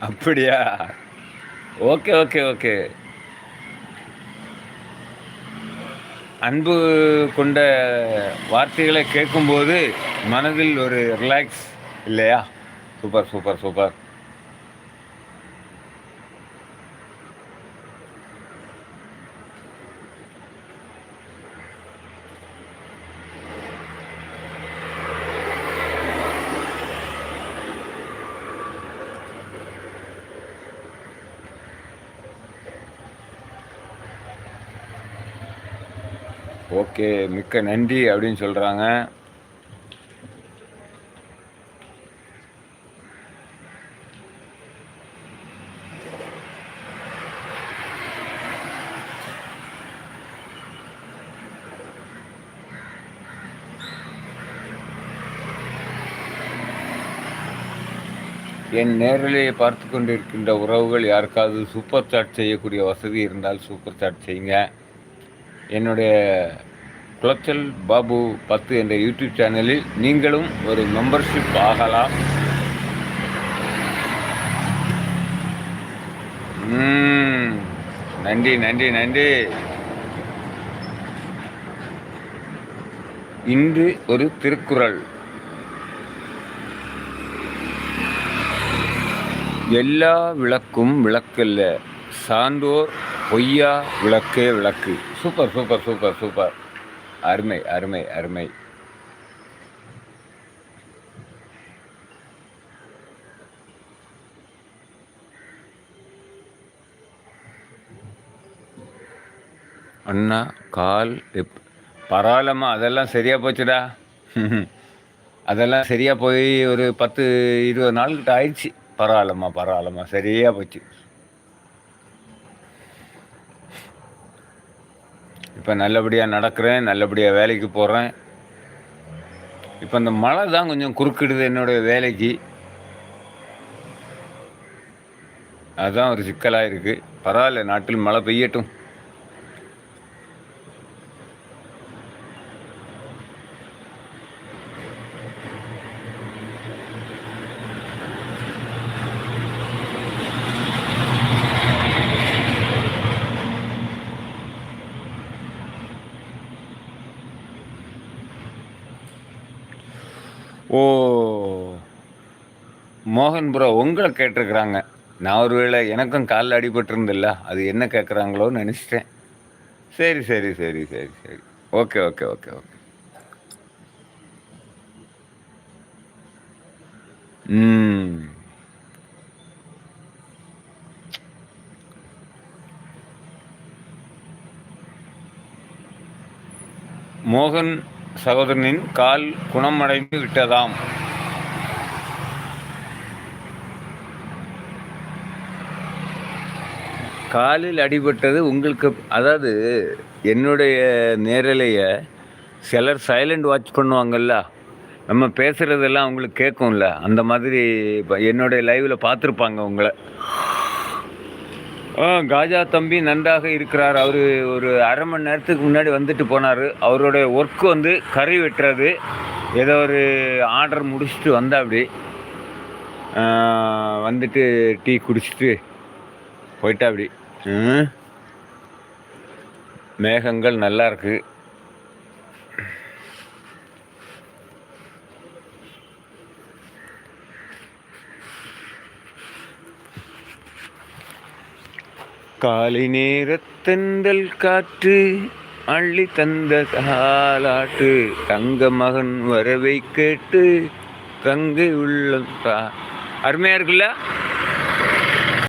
அப்படியா? Okay okay okay. அன்பு கொண்ட வார்த்தைகளை கேட்கும்போது மனதில் ஒரு ரிலாக்ஸ் இல்லையா? Super super super. ஓகே மிக்க நன்றி அப்படின்னு சொல்கிறாங்க என் நேரலையை பார்த்து கொண்டிருக்கின்ற உறவுகள் யாருக்காவது சூப்பர் சாட் செய்யக்கூடிய வசதி இருந்தால் சூப்பர் சாட் செய்யுங்க. என்னுடைய குளச்சல் பாபு பத்து என்ற யூடியூப் சேனலில் நீங்களும் ஒரு மெம்பர்ஷிப் ஆகலாம். நன்றி நன்றி நன்றி. இன்று ஒரு திருக்குறள். எல்லா விளக்கும் விளக்கல்ல. சான்றோர் பொய்யா விளக்கே விளக்கு. Super super super super. அருமை அருமை அருமை. அண்ணா கால் எப் பரவாயில்லம்மா அதெல்லாம் சரியாக போச்சுடா. அதெல்லாம் சரியாக போய் ஒரு பத்து இருபது நாள்கிட்ட ஆயிடுச்சு. பரவாயில்லம்மா பரவாயில்லம்மா சரியாக போச்சு. இப்போ நல்லபடியாக நடக்கிறேன் நல்லபடியாக வேலைக்கு போகிறேன் இப்போ இந்த மழை தான் கொஞ்சம் குறுக்கிடுது என்னுடைய வேலைக்கு. அதுதான் ஒரு சிக்கலாக இருக்குது பரவாயில்ல நாட்டில் மழை பெய்யட்டும். ஓ மோகன் ப்ரோ உங்களை கேட்டிருக்கிறாங்க. நான் ஒருவேளை எனக்கும் காலில் அடிபட்டிருந்தில்ல அது என்ன கேட்குறாங்களோன்னு நினச்சிட்டேன். சரி சரி சரி சரி சரி. Okay okay okay okay. ம். மோகன் சகோதரனின் கால் குணமடைந்து விட்டதாம். காலில் அடிபட்டது உங்களுக்கு அதாவது என்னுடைய நேரலையை சிலர் சைலண்ட் வாட்ச் பண்ணுவாங்கல்ல நம்ம பேசுகிறதெல்லாம் அவங்களுக்கு கேட்கும்ல. அந்த மாதிரி என்னுடைய லைவில் பார்த்துருப்பாங்க உங்களை. காஜா தம்பி நன்றாக இருக்கிறார். அவர் ஒரு அரை மணி நேரத்துக்கு முன்னாடி வந்துட்டு போனார். அவருடைய ஒர்க்கு வந்து கறி வெட்டுறது. ஏதோ ஒரு ஆர்டர் முடிச்சுட்டு வந்தா அப்படி வந்துட்டு டீ குடிச்சிட்டு போயிட்டா அப்படி மேகங்கள் நல்லா இருக்குது காலை நேரத்தெந்தல் காற்று அள்ளி தந்த தாலாட்டு தங்க மகன் வரவை கேட்டு தங்கை உள்ளம் அருமையா இருக்குல்ல?